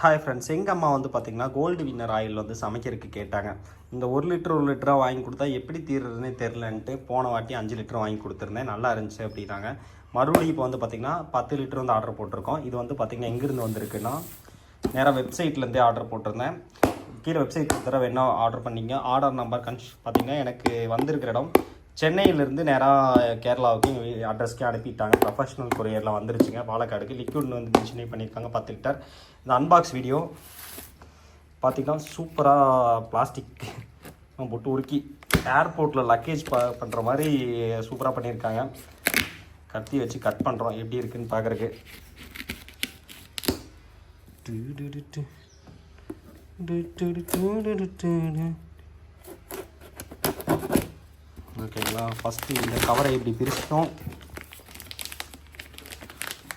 Hi friends எங்கள் அம்மா வந்து பார்த்திங்கன்னா கோல்டு வின்னர் ஆயில் வந்து சமைக்கிறதுக்கு கேட்டாங்க. இந்த ஒரு லிட்டர் ஒரு லிட்டராக வாங்கி கொடுத்தா எப்படி தீர்றதுனே தெரிலன்ட்டு போன வாட்டி அஞ்சு லிட்டர் வாங்கி கொடுத்துருந்தேன். நல்லா இருந்துச்சு அப்படின்னாங்க. மறுபடியும் இப்போ வந்து பார்த்திங்கன்னா பத்து லிட்டர் வந்து ஆர்டர் போட்டிருக்கோம். இது வந்து பார்த்திங்கன்னா எங்கேருந்து வந்திருக்குன்னா நேராக வெப்சைட்லேருந்தே ஆர்டர் போட்டிருந்தேன். கீழே வெப்சைட் தடவை என்ன ஆர்டர் பண்ணீங்க. ஆர்டர் நம்பர் கன்ஸ் பார்த்தீங்கன்னா எனக்கு வந்திருக்கிற இடம் சென்னையிலேருந்து நேராக கேரளாவுக்கு எங்கள் அட்ரஸ்க்கு அனுப்பிட்டாங்க. ப்ரொஃபஷனல் கொரியரில் வந்துருச்சுங்க. பாலக்காடுக்கு லிக்விட்னு வந்து மென்ஷனே பண்ணியிருக்காங்க. பத்து லிட்டர் இந்த அன்பாக்ஸ் வீடியோ பார்த்தீங்கன்னா சூப்பராக பிளாஸ்டிக் போட்டு உருக்கி ஏர்போர்ட்டில் லக்கேஜ் ப பண்ணுற மாதிரி சூப்பராக பண்ணியிருக்காங்க. கத்தி வச்சு கட் பண்ணுறோம் எப்படி இருக்குன்னு பார்க்குறக்கு ஓகேங்களா? ஃபஸ்ட்டு இந்த கவரை இப்படி பிரிச்சிட்டோம்.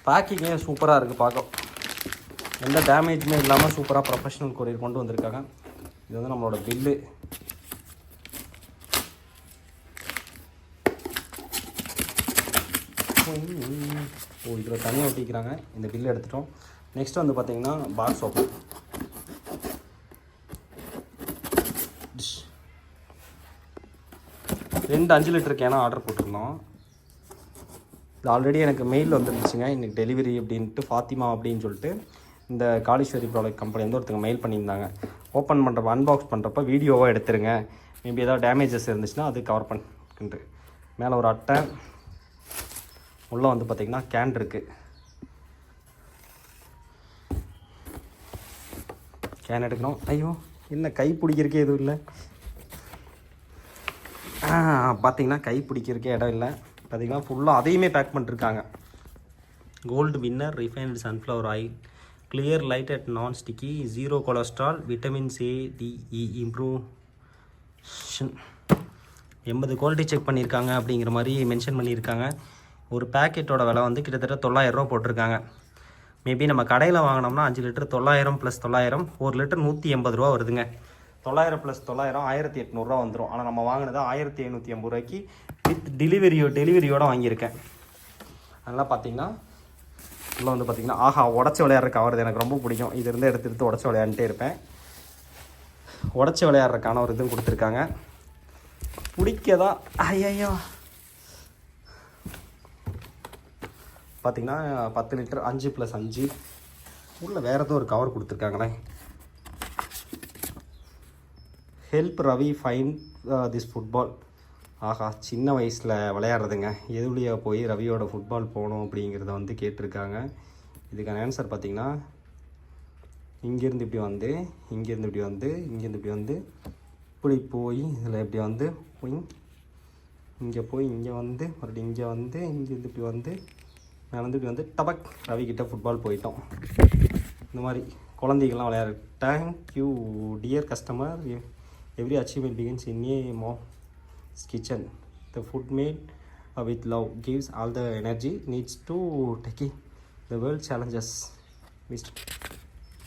பேக்கிங்கே சூப்பராக இருக்குது பார்க்க. எந்த டேமேஜுமே இல்லாமல் சூப்பராக ப்ரொஃபஷனல் கொரியர் கொண்டு வந்திருக்காங்க. இது வந்து நம்மளோட பில்லு ஓ இதில் தனியாக ஒட்டிக்கிறாங்க. இந்த பில்லு எடுத்துட்டோம். நெக்ஸ்ட் வந்து பார்த்திங்கன்னா பாக்ஸ் ஓப்பன் ரெண்டு அஞ்சு லிட்டர் கேனாக ஆர்டர் போட்டிருந்தோம். இது ஆல்ரெடி எனக்கு மெயில் வந்துருந்துச்சுங்க. இன்றைக்கி டெலிவரி அப்படின்ட்டு ஃபாத்திமா அப்படின்னு சொல்லிட்டு இந்த காளீஸ்வரி ப்ராடக்ட் கம்பெனி வந்து ஒருத்தங்க மெயில் பண்ணியிருந்தாங்க. ஓப்பன் பண்ணுறப்ப அன்பாக்ஸ் பண்ணுறப்ப வீடியோவாக எடுத்துருங்க. மேபி ஏதாவது டேமேஜஸ் இருந்துச்சுன்னா அது கவர் பண்ணிட்டு மேலே ஒரு அட்டை. உள்ளே வந்து பார்த்திங்கன்னா கேன் இருக்குது கேன் எடுக்கணும். ஐயோ என்ன கை பிடிக்கிறக்கே எதுவும் இல்லை. பார்த்தீங்கன்னா கை பிடிக்கிறக்கே இடம் இல்லை. பார்த்தீங்கன்னா ஃபுல்லாக அதையுமே பேக் பண்ணிருக்காங்க gold winner refined sunflower oil clear light at non sticky zero cholesterol vitamin C D E improve எண்பது குவாலிட்டி செக் பண்ணியிருக்காங்க அப்படிங்கிற மாதிரி மென்ஷன் பண்ணியிருக்காங்க. ஒரு பேக்கெட்டோட விலை வந்து கிட்டத்தட்ட தொள்ளாயிரரூவா போட்டிருக்காங்க. மேபி நம்ம கடையில் வாங்கினோம்னா அஞ்சு லிட்டர் தொள்ளாயிரம் ப்ளஸ் தொள்ளாயிரம் ஒரு லிட்டர் நூற்றி எண்பது ரூபா வருதுங்க. தொள்ளாயிரம் ப்ளஸ் தொள்ளாயிரம் ஆயிரத்தி எட்நூறுரூவா வந்துடும் ஆனால் நம்ம வாங்கினது ஆயிரத்தி ஐநூற்றி ஐம்பது ரூபாய்க்கு வித் டெலிவரியோ டெலிவரியோடு வாங்கியிருக்கேன். அதெல்லாம் பார்த்தீங்கன்னா உள்ள வந்து பார்த்தீங்கன்னா ஆஹா உடச்சி விளையாடுற கவர் எனக்கு ரொம்ப பிடிக்கும். இது இருந்து எடுத்து எடுத்து உடச்சி விளையாண்டுட்டே இருப்பேன். உடச்சி விளையாடுறக்கான ஒரு இதுவும் கொடுத்துருக்காங்க. பிடிக்கதா? ஐயோ பார்த்தீங்கன்னா பத்து லிட்டர் அஞ்சு ப்ளஸ் அஞ்சு. உள்ள வேறு ஏதோ ஒரு cover கொடுத்துருக்காங்களே. Help Ravi fine this football ஆஹா சின்ன வயசில் விளையாடுறதுங்க. எதுலையா போய் ரவியோட ஃபுட்பால் போகணும் அப்படிங்கிறத வந்து கேட்டிருக்காங்க. இதுக்கான ஆன்சர் பார்த்திங்கன்னா இங்கேருந்து இப்படி வந்து இங்கேருந்து இப்படி வந்து இங்கேருந்து இப்படி வந்து இப்படி போய் இதில் இப்படி வந்து போய் இங்கே போய் இங்கே வந்து மறுபடியும் இங்கே வந்து இங்கேருந்து இப்படி வந்து நடந்து இப்படி வந்து டபக் ரவி ஃபுட்பால் போயிட்டோம். இந்த மாதிரி குழந்தைகள்லாம் விளையாடு thank you dear customer every achievement begins in a mom kitchen the food made with love gives all the energy needs to taking the world challenges mist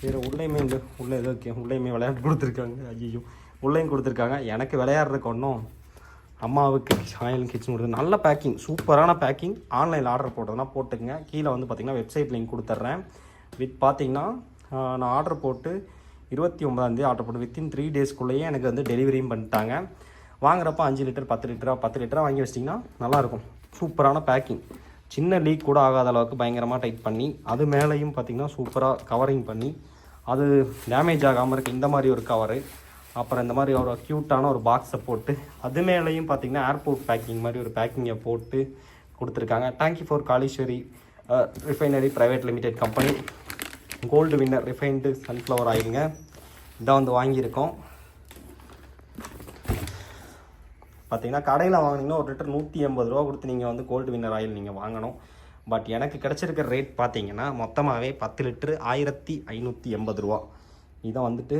வேறு உள்ளேயுமே இந்த உள்ளே ஏதோ கே உள்ளேயுமே விளையாட்டு கொடுத்துருக்காங்க. ஐயோ உள்ளேயும் கொடுத்துருக்காங்க. எனக்கு விளையாடுறதுக்கு ஒன்றும் அம்மாவுக்கு ஆயில் கிச்சன் கொடுத்து நல்ல பேக்கிங் சூப்பரான பேக்கிங் ஆன்லைனில் ஆர்டர் போட்டதுனா போட்டுக்கங்க. கீழே வந்து பார்த்திங்கன்னா வெப்சைட் லிங்க் கொடுத்துட்றேன். வித் பார்த்தீங்கன்னா நான் ஆர்டர் போட்டு இருபத்தி ஒன்பதாந்தேதி ஆர்டர் போட்டு வித்தின் த்ரீ டேஸ்க்குள்ளேயே எனக்கு வந்து டெலிவரியும் பண்ணிட்டாங்க. வாங்குறப்ப அஞ்சு லிட்டர் பத்து லிட்டரா பத்து லிட்டராக வாங்கி வச்சிட்டிங்கன்னா நல்லாயிருக்கும். சூப்பரான பேக்கிங் சின்ன லீக் கூட ஆகாத அளவுக்கு பயங்கரமாக டைட் பண்ணி அது மேலேயும் பார்த்திங்கன்னா சூப்பராக கவரிங் பண்ணி அது டேமேஜ் ஆகாமல் இருக்குது இந்த மாதிரி ஒரு கவரு அப்புறம் இந்த மாதிரி ஒரு க்யூட்டான ஒரு பாக்ஸை போட்டு அது மேலேயும் பார்த்தீங்கன்னா ஏர்போர்ட் பேக்கிங் மாதிரி ஒரு பேக்கிங்கை போட்டு கொடுத்துருக்காங்க. Thank you for Kaleeswari refinery private limited company gold winner refined sunflower ஆயிலுங்க இதான் வந்து வாங்கியிருக்கோம். பார்த்தீங்கன்னா கடையில் வாங்கினீங்கன்னா ஒரு லிட்டர் நூற்றி எண்பது ரூபா கொடுத்து நீங்கள் வந்து கோல்டு வின்னர் ஆயில் நீங்கள் வாங்கணும். பட் எனக்கு கிடச்சிருக்கிற ரேட் பார்த்தீங்கன்னா மொத்தமாகவே பத்து லிட்டரு ஆயிரத்தி ஐநூற்றி எண்பது ரூபா. இதை வந்துட்டு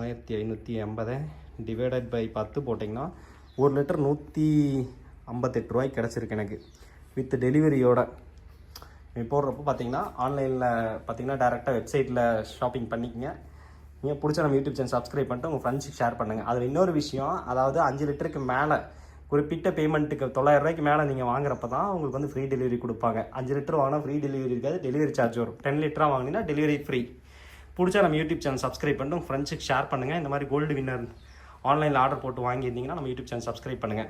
ஆயிரத்தி ஐநூற்றி எண்பதை டிவைடட் பை பத்து போட்டிங்கன்னா ஒரு லிட்டர் நூற்றி ஐம்பத்தெட்டு ரூபாய்க்கு கிடச்சிருக்கு எனக்கு. வித் டெலிவரியோட போடுறப்போ பார்த்தீங்கன்னா ஆன்லைனில் பார்த்தீங்கன்னா டேரெக்டாக வெப்சைட்டில் ஷாப்பிங் பண்ணிக்கங்க. நீங்கள் பிடிச்ச நம்ம யூடியூப் சேனல் சப்ஸ்கிரைப் பண்ணிட்டு உங்கள் ஃப்ரெண்ட்ஸுக்கு ஷேர் பண்ணுங்கள் அதில் இன்னொரு விஷயம் அதாவது அஞ்சு லிட்டருக்கு மேலே குறிப்பிட்ட பேமெண்ட்டுக்கு தொள்ளாயிரம் ரூபாய்க்கு மேலே நீங்கள் வாங்குறப்ப தான் உங்களுக்கு வந்து ஃப்ரீ டெலிவரி கொடுப்பாங்க. அஞ்சு லிட்டர் வாங்கினா ஃப்ரீ டெலிவரி இருக்காது டெலிவரி சார்ஜ் வரும். டென் லிட்டராக வாங்கினீங்கன்னா டெலிவரி ஃப்ரீ பிடிச்சா நம்ம யூடியூப் சேனல் சப்ஸ்கிரைப் பண்ணிட்டு உங்கள் ஃப்ரெண்ட்ஸுக்கு ஷேர் பண்ணுங்கள் இந்த மாதிரி கோல்டு வின்னர் ஆன்லைனில் ஆர்டர் போட்டு வாங்கியிருந்தீங்கன்னா நம்ம யூடியூப் சேனல் சப்ஸ்கிரைப் பண்ணுங்கள்